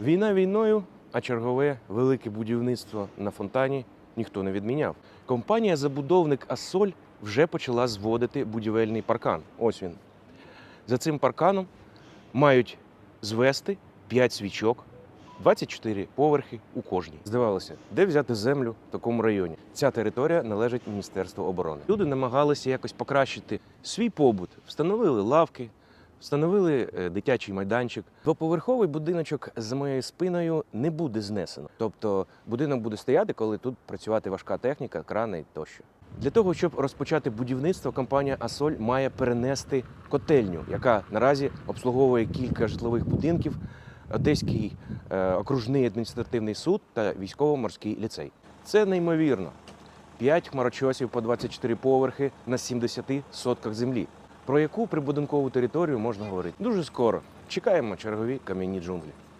Війна війною, а чергове велике будівництво на фонтані ніхто не відміняв. Компанія-забудовник Ассоль вже почала зводити будівельний паркан. Ось він. За цим парканом мають звести 5 свічок, 24 поверхи у кожній. Здавалося, де взяти землю в такому районі? Ця територія належить Міністерству оборони. Люди намагалися якось покращити свій побут, встановили лавки, встановили е, дитячий майданчик. Двоповерховий будиночок за моєю спиною не буде знесено. Тобто будинок буде стояти, коли тут працювати важка техніка, крани тощо. Для того, щоб розпочати будівництво, компанія Асоль має перенести котельню, яка наразі обслуговує кілька житлових будинків, Одеський е, окружний адміністративний суд та військово-морський ліцей. Це неймовірно. П'ять хмарочосів по 24 поверхи на 70 сотках землі. Про яку прибудинкову територію можна говорити дуже скоро. Чекаємо чергові кам'яні джунглі.